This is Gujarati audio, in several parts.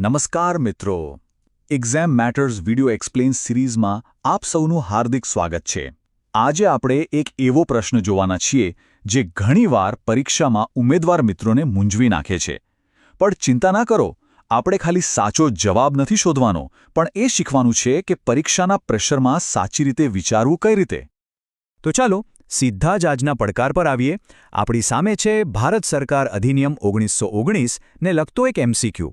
નમસ્કાર મિત્રો. એક્ઝામ મેટર્સ વિડિયો એક્સપ્લેન સિરીઝમાં આપ સૌનું હાર્દિક સ્વાગત છે. આજે આપણે એક એવો પ્રશ્ન જોવાના છીએ, જે ઘણીવાર પરીક્ષામાં ઉમેદવાર મિત્રોને મૂંઝવી નાખે છે. પણ ચિંતા ના કરો, આપણે ખાલી સાચો જવાબ નથી શોધવાનો, પણ એ શીખવાનું છે કે પરીક્ષાના પ્રેશરમાં સાચી રીતે વિચારવું કઈ રીતે? તો ચાલો, સીધા જ આજના પડકાર પર આવીએ. આપણી સામે છે ભારત સરકાર અધિનિયમ ઓગણીસો ને લગતો એક એમસીક્યુ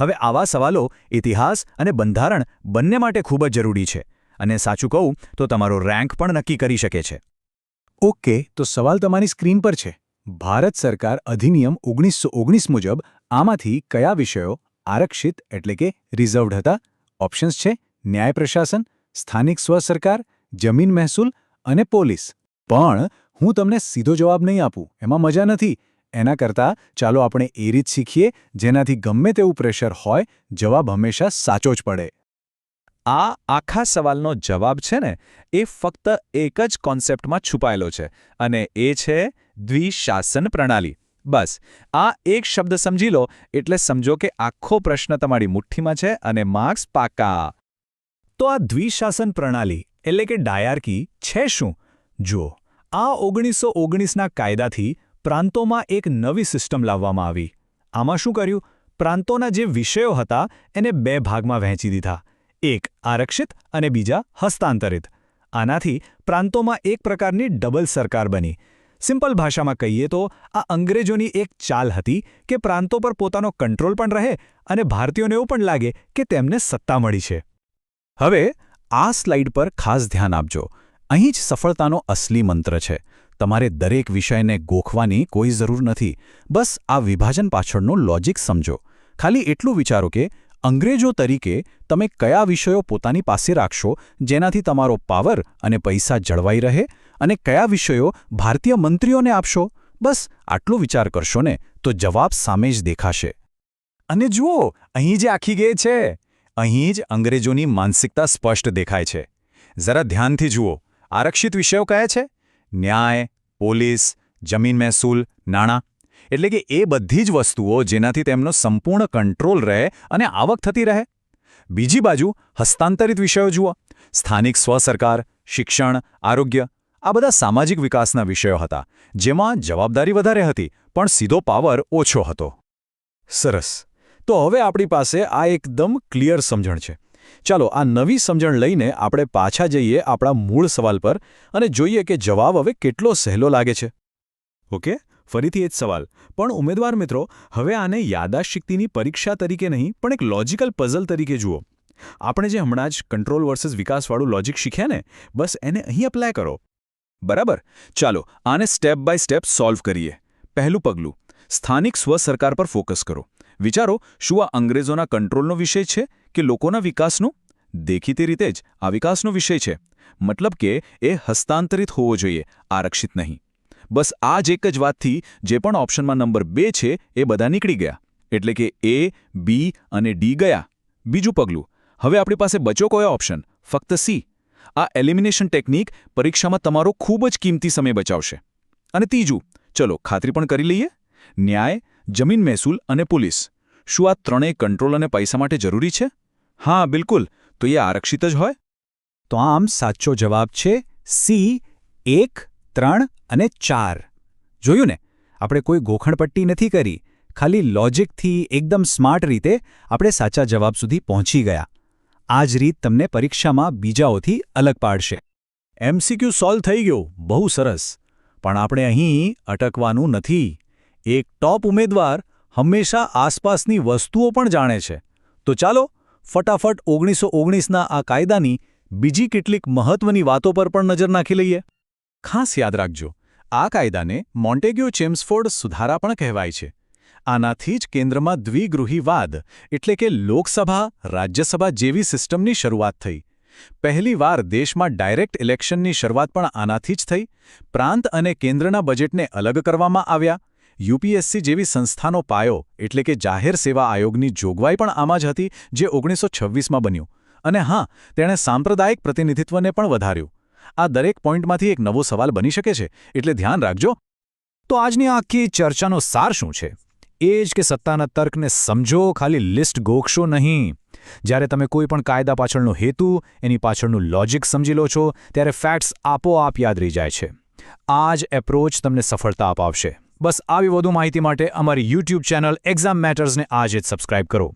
હવે આવા સવાલો, ઇતિહાસ અને બંધારણ બંને માટે ખૂબ જ જરૂરી છે અને સાચું કહું તો તમારો રેન્ક પણ નક્કી કરી શકે છે. ઓકે, તો સવાલ તમારી સ્ક્રીન પર છે. ભારત સરકાર અધિનિયમ ઓગણીસો ઓગણીસ મુજબ આમાંથી કયા વિષયો આરક્ષિત એટલે કે રિઝર્વડ હતા? ઓપ્શન્સ છે, ન્યાય પ્રશાસન, સ્થાનિક સ્વ સરકાર, જમીન મહેસૂલ અને પોલીસ. પણ હું તમને સીધો જવાબ નહીં આપું, એમાં મજા નથી. એના કરતાં ચાલો આપણે એ રીત શીખીએ જેનાથી ગમે તેવું પ્રેશર હોય, જવાબ હંમેશા સાચો જ પડે. આ આખા સવાલનો જવાબ છે ને, એ ફક્ત એક જ કોન્સેપ્ટમાં છુપાયેલો છે અને એ છે દ્વિશાસન પ્રણાલી. બસ, આ એક શબ્દ સમજી લો એટલે સમજો કે આખો પ્રશ્ન તમારી મુઠ્ઠીમાં છે અને માર્ક્સ પાકા તો આ દ્વિશાસન પ્રણાલી એટલે કે ડાયાર્કી છે શું? જુઓ, આ ઓગણીસો ઓગણીસના કાયદાથી પ્રાંતોમાં એક નવી સિસ્ટમ લાવવામાં આવી. આમાં શું કર્યું? પ્રાંતોના જે વિષયો હતા, એને બે ભાગમાં વહેંચી દીધા. એક આરક્ષિત અને બીજા હસ્તાંતરિત. આનાથી પ્રાંતોમાં એક પ્રકારની ડબલ સરકાર બની. સિમ્પલ ભાષામાં કહીએ તો, આ અંગ્રેજોની એક ચાલ હતી કે પ્રાંતો પર પોતાનો કંટ્રોલ પણ રહે અને ભારતીયોને એવું પણ લાગે કે તેમને સત્તા મળી છે. હવે આ સ્લાઇડ પર ખાસ ધ્યાન આપજો. અહીં જ સફળતાનો અસલી મંત્ર છે. તમારે દરેક વિષયને ગોખવાની કોઈ જરૂર નથી. બસ આ વિભાજન પાછળનો લોજિક સમજો. ખાલી એટલું વિચારો કે, અંગ્રેજો તરીકે તમે કયા વિષયો પોતાની પાસે રાખશો, જેનાથી તમારો પાવર અને પૈસા જળવાઈ રહે અને કયા વિષયો ભારતીય મંત્રીઓને આપશો? બસ આટલો વિચાર કરશો ને, તો જવાબ સામે જ દેખાશે. અને જુઓ, અહીં જે આખી ગઈ છે. અહીં જ અંગ્રેજોની માનસિકતા સ્પષ્ટ દેખાય છે. જરા ધ્યાનથી જુઓ. આરક્ષિત વિષયો કયા છે? ન્યાય, પોલીસ, જમીન મહેસૂલ, નાણાં. એટલે કે એ બધી જ વસ્તુઓ જેનાથી તેમનો સંપૂર્ણ કંટ્રોલ રહે અને આવક થતી રહે. બીજી બાજુ હસ્તાંતરિત વિષયો જુઓ. સ્થાનિક સ્વસરકાર, શિક્ષણ, આરોગ્ય, આ બધા સામાજિક વિકાસના વિષયો હતા, જેમાં જવાબદારી વધારે હતી, પણ સીધો પાવર ઓછો હતો. સરસ. તો હવે આપણી પાસે આ એકદમ ક્લિયર સમજણ છે. ચાલો આ નવી સમજણ લઈને આપણે પાછા જઈએ આપણા મૂળ સવાલ પર અને જોઈએ કે જવાબ હવે કેટલો સહેલો લાગે છે. ઓકે, ફરીથી એ જ સવાલ. પણ ઉમેદવાર મિત્રો, હવે આને યાદાશક્તિની પરીક્ષા તરીકે નહીં, પણ એક લોજિકલ પઝલ તરીકે જુઓ. આપણે જે હમણાં જ કંટ્રોલ વર્સસ વિકાસવાળું લોજિક શીખ્યા ને, બસ એને અહીં એપ્લાય કરો. બરાબર? ચાલો, આને સ્ટેપ બાય સ્ટેપ સોલ્વ કરીએ. પહેલું પગલું, સ્થાનિક સ્વ સરકાર પર ફોકસ કરો. વિચારો, શું આ અંગ્રેજોના કંટ્રોલનો વિષય છે કે લોકોના વિકાસનો? દેખીતી રીતે જ આ વિકાસનો વિષય છે. મતલબ કે એ હસ્તાંતરિત હોવો જોઈએ, આરક્ષિત નહીં. બસ આ જ એક જ વાતથી જે પણ ઓપ્શનમાં નંબર બે છે એ બધા નીકળી ગયા. એટલે કે એ, બી અને ડી ગયા. બીજું પગલું. હવે આપણી પાસે બચો કયો ઓપ્શન? ફક્ત સી. આ એલિમિનેશન ટેકનિક પરીક્ષામાં તમારો ખૂબ જ કિંમતી સમય બચાવશે. અને ત્રીજું, ચલો ખાતરી પણ કરી લઈએ. ન્યાય જમીન મહેસૂલ અને પોલીસ. શું આ ત્રણેય કંટ્રોલ અને પૈસા માટે જરૂરી છે? હા, બિલકુલ. તો એ આરક્ષિત જ હોય? તો આમ સાચો જવાબ છે સી, એક, ત્રણ અને ચાર. જોયું ને? આપણે કોઈ ગોખણપટ્ટી નથી કરી. ખાલી લોજિકથી એકદમ સ્માર્ટ રીતે આપણે સાચા જવાબ સુધી પહોંચી ગયા. આ જ રીત તમને પરીક્ષામાં બીજાઓથી અલગ પાડશે. એમસીક્યુ સોલ્વ થઈ ગયો. બહુ સરસ. પણ આપણે અહીં અટકવાનું નથી. એક ટોપ ઉમેદવાર હંમેશા આસપાસની વસ્તુઓ પણ જાણે છે. તો ચાલો, ફટાફટ ઓગણીસો ઓગણીસના આ કાયદાની બીજી કેટલીક મહત્વની વાતો પર પણ નજર નાખી લઈએ. ખાસ યાદ રાખજો, આ કાયદાને મોન્ટેગ્યો ચેમ્સફોર્ડ સુધારા પણ કહેવાય છે. આનાથી જ કેન્દ્રમાં દ્વિગૃહીવાદ એટલે કે લોકસભા, રાજ્યસભા જેવી સિસ્ટમની શરૂઆત થઈ. પહેલીવાર દેશમાં ડાયરેક્ટ ઇલેક્શનની શરૂઆત પણ આનાથી જ થઈ. પ્રાંત અને કેન્દ્રના બજેટને અલગ કરવામાં આવ્યા. યુપીએસસી જેવી સંસ્થાનો પાયો એટલે કે જાહેર સેવા આયોગની જોગવાઈ પણ આમાં જ હતી, જે ઓગણીસો છવ્વીસમાં બન્યું. અને હા, તેણે સાંપ્રદાયિક પ્રતિનિધિત્વને પણ વધાર્યું. આ દરેક પોઈન્ટમાંથી એક નવો સવાલ બની શકે છે, એટલે ધ્યાન રાખજો. તો આજની આખી ચર્ચાનો સાર શું છે? એ જ કે સત્તાના તર્કને સમજો, ખાલી લિસ્ટ ગોખશો નહીં. જ્યારે તમે કોઈપણ કાયદા પાછળનો હેતુ, એની પાછળનું લોજિક સમજી લો છો, ત્યારે ફેક્ટ્સ આપોઆપ યાદ રહી જાય છે. આ જ એપ્રોચ તમને સફળતા અપાવશે. બસ આવી વધુ માહિતી માટે અમારી યુટ્યુબ ચેનલ એક્ઝામ મેટર્સને આજે જ સબસ્ક્રાઇબ કરો.